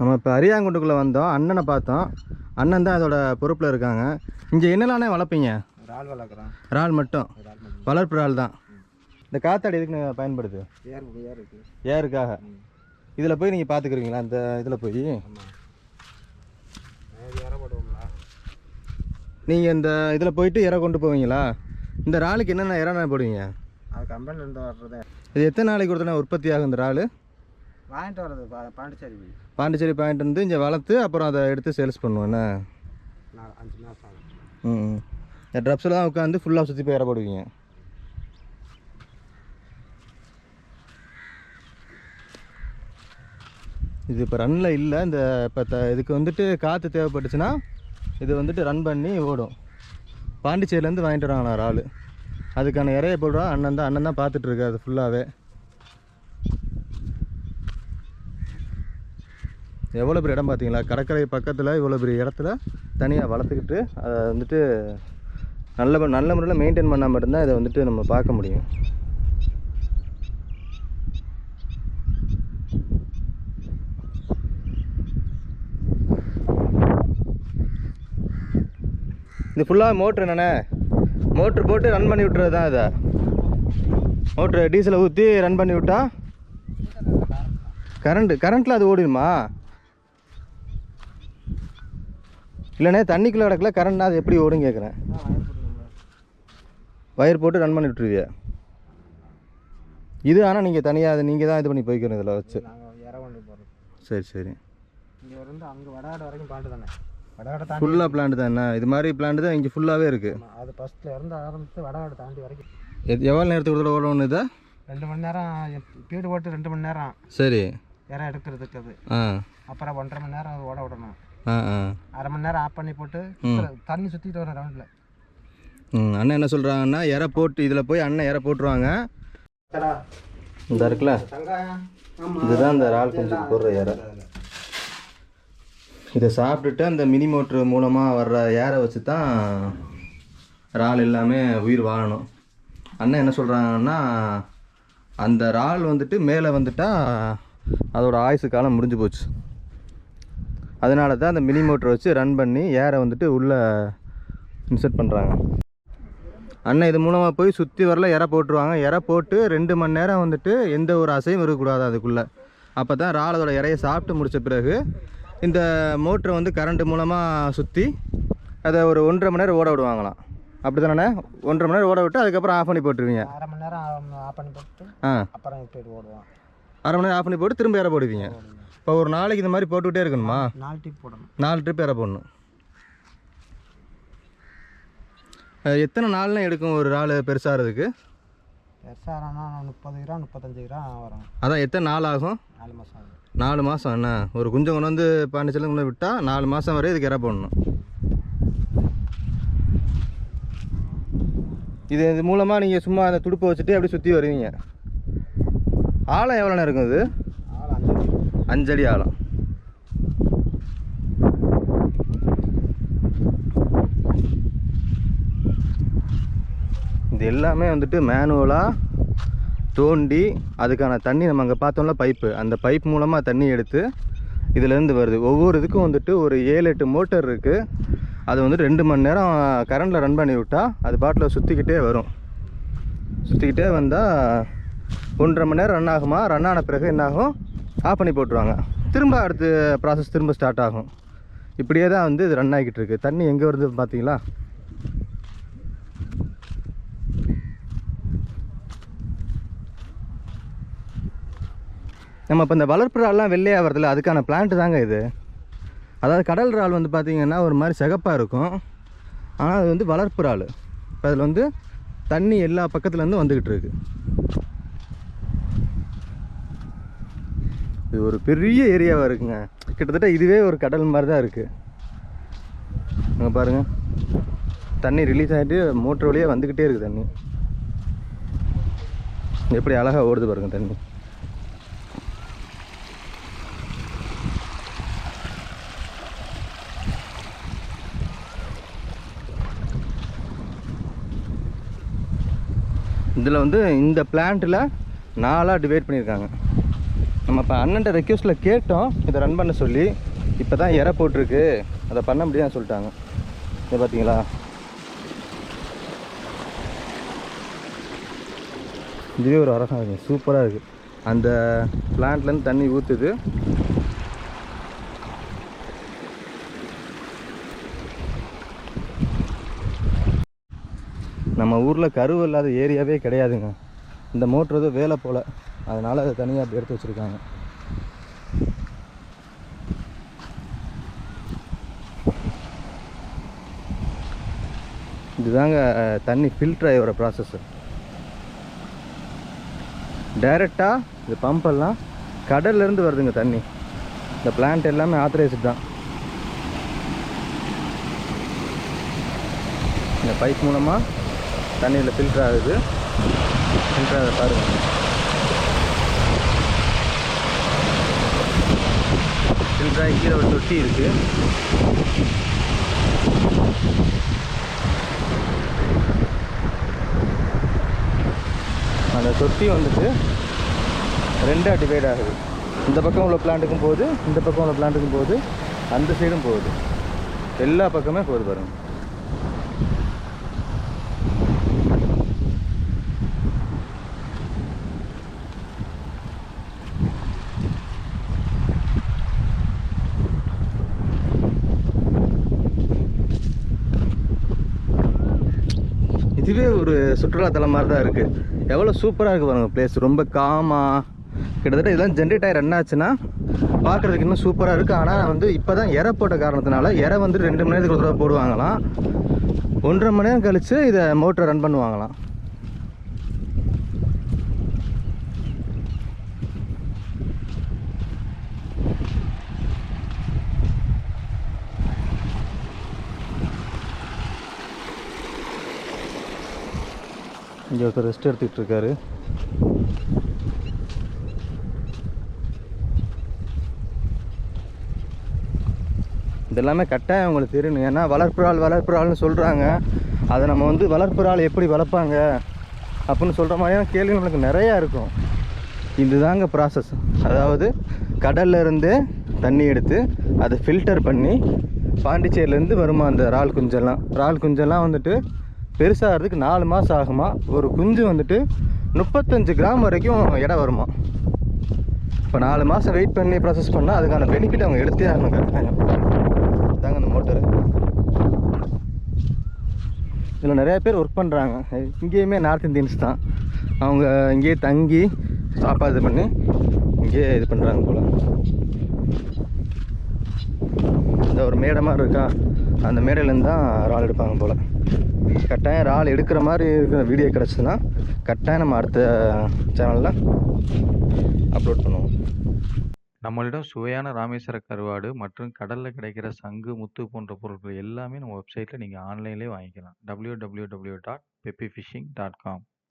நம்ம இப்போ அரியாங்குண்டுக்குள்ளே வந்தோம். அண்ணனை பார்த்தோம். அண்ணன் தான் அதோட பொறுப்பில் இருக்காங்க. இங்கே என்னெல்லானே வளர்ப்பீங்க? இறால் வளர்க்குறோம். இறால் மட்டும்? இறால் வளர்ப்பு இறால் தான். இந்த காத்தாடி எதுக்கு பயன்படுது? ஏருக்காக. இதில் போய் நீங்கள் பார்த்துக்குறீங்களா அந்த இதில் போய்? நீங்கள் இந்த இதில் போயிட்டு இறை கொண்டு போவீங்களா? இந்த இறாலுக்கு என்னென்ன இறை போடுவீங்க? அது கம்பெனில இருந்து வர்றது. இது எத்தனை நாளைக்கு கொடுத்தனா உற்பத்தி ஆகும் இந்த இறால்? வாங்கிட்டு வர்றது பாண்டிச்சேரி போய். பாண்டிச்சேரி பாயிண்ட் வந்து இங்கே வளர்த்து அப்புறம் அதை எடுத்து சேல்ஸ் பண்ணுவோம் என்ன? அஞ்சு மாதம் ம். இந்த ட்ரப்ஸில் தான் உட்காந்து ஃபுல்லாக சுற்றி போய் இறை போடுவீங்க. இது இப்போ ரன்னில் இல்லை இந்த இப்போ த இதுக்கு வந்துட்டு காற்று தேவைப்பட்டுச்சுன்னா இது வந்துட்டு ரன் பண்ணி ஓடும். பாண்டிச்சேரியிலேருந்து வாங்கிட்டு வராங்க ஒரு ஆள்? அதுக்கான இறைய போடுறோம் அண்ணன் தான் அண்ணன் தான் பார்த்துட்ருக்கு அது ஃபுல்லாகவே எவ்வளோ பெரிய இடம் பார்த்தீங்களா? கடற்கரை பக்கத்தில் இவ்வளோ பெரிய இடத்துல தனியாக வளர்த்துக்கிட்டு அதை வந்துட்டு நல்ல நல்ல முறையில் மெயின்டைன் பண்ணால் மட்டும்தான் இதை வந்துட்டு நம்ம பார்க்க முடியும். இது ஃபுல்லாக மோட்ரு என்னண்ணே? மோட்ரு போட்டு ரன் பண்ணி விட்டுறது தான் இதை. மோட்ரு டீசலை ஊற்றி ரன் பண்ணி விட்டா? கரண்ட்டு கரண்ட்டில் அது ஓடிடுமா? இல்லைண்ணே தண்ணிக்குள்ளே கிடக்கல கரண்ட்னா அது எப்படி ஓடும் கேட்குறேன். வயர் போட்டு ரன் பண்ணி விட்டுருவிய. இது ஆனால் நீங்கள் தனியாக அதை நீங்கள் தான் இது பண்ணி போய்க்கணும் இதில் வச்சு. சரி சரி. இங்கே இருந்து அங்கே வடாடு வரைக்கும் பாண்டு தானே வடாடு தாண்டி ஃபுல்லாக பிளான்ட் தான் என்ன? இது மாதிரி பிளான்ட் தான் இங்கே ஃபுல்லாகவே இருக்குது அது ஃபஸ்ட்டில் இருந்து ஆரம்பித்து வடாடு தாண்டி வரைக்கும் எவ்வளோ நேரத்துக்கு தடவை ஓடணும் இதை? ரெண்டு மணி நேரம் பீடு போட்டு ரெண்டு மணி நேரம். சரி. இற எடுக்கிறதுக்கு அது. ஆ. அப்புறம் ஒன்றரை மணி நேரம் ஓட விடணும். ஆ ஆ. அரை மணி நேரம் ஆஃப் பண்ணி போட்டு தண்ணி சுற்றிட்டு வரும் ரவுண்டில். அண்ணன் என்ன சொல்கிறாங்கன்னா இறை போட்டு இதில் போய் அண்ணன் இறை போட்டுருவாங்க. இந்த இருக்குல்ல? இதுதான் இந்த இறால் குஞ்சுக்கு போடுற இறை இதை சாப்பிட்டுட்டு அந்த மினி மோட்ரு மூலமாக வர்ற ஏரை வச்சு தான் இறால் எல்லாமே உயிர் வாழணும். அண்ணன் என்ன சொல்கிறாங்கன்னா அந்த இறால் வந்துட்டு மேலே வந்துட்டா அதோட ஆயுசு காலம் முடிஞ்சு போச்சு. அதனால தான் அந்த மினி மோட்டரை வச்சு ரன் பண்ணி ஏரை வந்துட்டு உள்ளே இன்சர்ட் பண்ணுறாங்க அண்ணன் இது மூலமாக போய் சுற்றி வரல இறை போட்டுருவாங்க. இறை போட்டு ரெண்டு மணி நேரம் வந்துட்டு எந்த ஒரு அசையும் இருக்கக்கூடாது அதுக்குள்ளே. அப்போ தான் இறாலோட இறையை சாப்பிட்டு முடிச்ச பிறகு இந்த மோட்டரை வந்து கரண்ட் மூலமாக சுற்றி அதை ஒரு ஒன்றரை மணி நேரம் ஓட விடுவாங்களாம். அப்படி தானே ஒன்றரை மணி நேரம் ஓட விட்டு அதுக்கப்புறம் ஆஃப் பண்ணி போட்டுருவீங்க. அரை மணி நேரம் ஆஃப் பண்ணி போட்டு ஆ. அப்புறம் ஓடுவோம் அரை மணி நேரம் ஆஃப் பண்ணி போட்டு திரும்ப இறை போடுவீங்க. இப்போ ஒரு நாளைக்கு இந்த மாதிரி போட்டுக்கிட்டே இருக்கணுமா? நாலு டிப் போடணும். நாலு ட்ரிப் இறை போடணும். எத்தனை நாள்லாம் எடுக்கும் ஒரு நாள் பெருசாகிறதுக்கு? பெருசாகனா முப்பது கிராம் முப்பத்தஞ்சு கிராம் வரும். அதான் எத்தனை நாள் ஆகும்? நாலு மாதம் ஆகும். நாலு மாதம் என்ன? ஒரு குஞ்சம் கொண்டு வந்து பாண்டிச்சேரியில் கொண்டு விட்டால் நாலு மாதம் வரை இதுக்கு இறை போடணும். இது இது மூலமாக நீங்கள் சும்மா அந்த துடுப்பை வச்சுட்டு அப்படியே சுற்றி வருவீங்க. ஆழம் எவ்வளோண்ணே இருக்கும் இது? அஞ்சடி ஆழம் இது எல்லாமே வந்துட்டு மேனுவலாக தோண்டி அதுக்கான தண்ணி நம்ம அங்கே பார்த்தோம்ல பைப்பு அந்த பைப் மூலமாக தண்ணி எடுத்து இதுலேருந்து வருது. ஒவ்வொரு இதுக்கும் வந்துட்டு ஒரு ஏழு எட்டு மோட்டர் இருக்குது அது வந்துட்டு ரெண்டு மணி நேரம் கரண்டில் ரன் பண்ணி விட்டால் அது பாட்டில் சுற்றிக்கிட்டே வரும். சுற்றிக்கிட்டே வந்தால் ஒன்றரை மணி நேரம் ரன் ஆகுமா? ரன் ஆன பிறகு என்னாகும்? ஆஃப் பண்ணி போட்டுருவாங்க. திரும்ப அடுத்து ப்ராசஸ் திரும்ப ஸ்டார்ட் ஆகும். இப்படியே தான் வந்து இது ரன் ஆகிட்டு இருக்குது தண்ணி எங்கே வருது பார்த்தீங்களா நம்ம இப்போ இந்த வளர்ப்பு இறால்லாம் வெள்ளையாக வருதுல்ல அதுக்கான பிளான்ட் தாங்க இது. அதாவது கடல் இறால் வந்து பார்த்தீங்கன்னா ஒரு மாதிரி சிகப்பாக இருக்கும். ஆனால் அது வந்து வளர்ப்பு இறால் இப்போ அதில் வந்து தண்ணி எல்லா பக்கத்துலேருந்து வந்துக்கிட்டு இருக்குது இது ஒரு பெரிய ஏரியாவாக இருக்குங்க. கிட்டத்தட்ட இதுவே ஒரு கடல் மாதிரி தான் இருக்குது அங்கே பாருங்கள் தண்ணி ரிலீஸ் ஆகிட்டு மோட்ரு வழியாக வந்துக்கிட்டே இருக்குது தண்ணி. எப்படி அழகாக ஓடுது பாருங்கள் தண்ணி. இதில் வந்து இந்த பிளான்ட்டில் நாலாக டிவைட் பண்ணியிருக்காங்க. நம்ம இப்போ அண்ணன்ட்ட ரெக்வஸ்ட்டில் கேட்டோம். இதை ரன் பண்ண சொல்லி இப்போ தான் இற போட்டிருக்கு. அதை பண்ண முடியாது சொல்லிட்டாங்க. இதை பார்த்தீங்களா? இதுவே ஒரு அரசம் இருக்குது சூப்பராக இருக்குது அந்த பிளான்ட்லேருந்து தண்ணி ஊற்றுது நம்ம ஊரில் கருவு இல்லாத ஏரியாவே கிடையாதுங்க. இந்த மோட்ரு எதுவும் வேலை போல். அதனால் அதை தனியாக அப்படி எடுத்து வச்சுருக்காங்க. இதுதாங்க தண்ணி ஃபில்டர் ஆகிற ப்ராசஸ்ஸு டைரெக்டாக இது பம்பெல்லாம் கடல்லேருந்து வருதுங்க தண்ணி. இந்த பிளான்ட் எல்லாமே ஆத்தரைஸ்டு தான். இந்த பைப் மூலமாக தண்ணியில் ஃபில்டர் ஆகுது. ஃபில்டர் ஆகுது பாருங்கள் ஃபில்டர் கீழே ஒரு தொட்டி இருக்குது அந்த தொட்டி வந்துட்டு ரெண்டாக டிவைட் ஆகுது இந்த பக்கம் உள்ள பிளான்ட்டுக்கும் போகுது இந்த பக்கம் உள்ள பிளான்ட்டுக்கும் போகுது அந்த சைடும் போகுது. எல்லா பக்கமே போகுது பாருங்கள் இதுவே ஒரு சுற்றுலாத்தலம் மாதிரி தான் இருக்குது எவ்வளோ சூப்பராக இருக்குது பாருங்கள் பிளேஸ் ரொம்ப காமாக கிட்டத்தட்ட இதெல்லாம் ஜென்ரேட் ஆகி ரன் ஆச்சுன்னா பார்க்குறதுக்கு இன்னும் சூப்பராக இருக்குது ஆனால் வந்து இப்போ தான் இறை போட்ட காரணத்தினால இறை வந்து ரெண்டு மணி நேரத்துக்கு ஒரு தடவை போடுவாங்களாம். ஒன்றரை மணி நேரம் கழித்து இதை மோட்டரை ரன் பண்ணுவாங்களாம். இங்கே ஒருத்தர் ரெஸ்ட் எடுத்துக்கிட்டு இருக்காரு இதெல்லாமே கட்டாயம் உங்களுக்கு தெரியணும். ஏன்னா வளர்ப்புறாள் வளர்ப்புறாள்னு சொல்கிறாங்க அதை நம்ம வந்து வளர்ப்புறாள் எப்படி வளர்ப்பாங்க அப்படின்னு சொல்கிற மாதிரியான கேள்வி நம்மளுக்கு நிறையா இருக்கும். இதுதாங்க ப்ராசஸ் அதாவது கடல்லேருந்து தண்ணி எடுத்து அதை ஃபில்டர் பண்ணி பாண்டிச்சேரியிலேருந்து வருமா அந்த இறால் குஞ்செல்லாம்? இறால் குஞ்செல்லாம் வந்துட்டு பெருசாகிறதுக்கு நாலு மாதம் ஆகுமா? ஒரு குஞ்சு வந்துட்டு முப்பத்தஞ்சு கிராம் வரைக்கும் இடம் வருமா? இப்போ நாலு மாதம் வெயிட் பண்ணி ப்ராசஸ் பண்ணால் அதுக்கான பெனிஃபிட் அவங்க எடுத்தே ஆகணும் கட்டாயம் இதாங்க அந்த மோட்டரு இதில் நிறையா பேர் ஒர்க் பண்ணுறாங்க இங்கேயுமே நார்த் இந்தியன்ஸ் தான். அவங்க இங்கேயே தங்கி சாப்பாடு இது பண்ணி இங்கேயே இது பண்ணுறாங்க போல். இந்த ஒரு மேடை மாதிரி இருக்கா? அந்த மேடையிலேருந்து தான் ரால் எடுப்பாங்க போல். கட்டாயம் இறால் எடுக்கிற மாதிரி இருக்கிற வீடியோ கிடச்சிதுன்னா கட்டாயம் நம்ம அடுத்த சேனலில் அப்லோட் பண்ணுவோம். நம்மளிடம் சுவையான ராமேஸ்வர கருவாடு மற்றும் கடலில் கிடைக்கிற சங்கு முத்து போன்ற பொருட்கள் எல்லாமே நம்ம வெப்சைட்டில் நீங்கள் ஆன்லைன்லேயே வாங்கிக்கலாம். www.peppyfishing.com dot peppy fishing dot com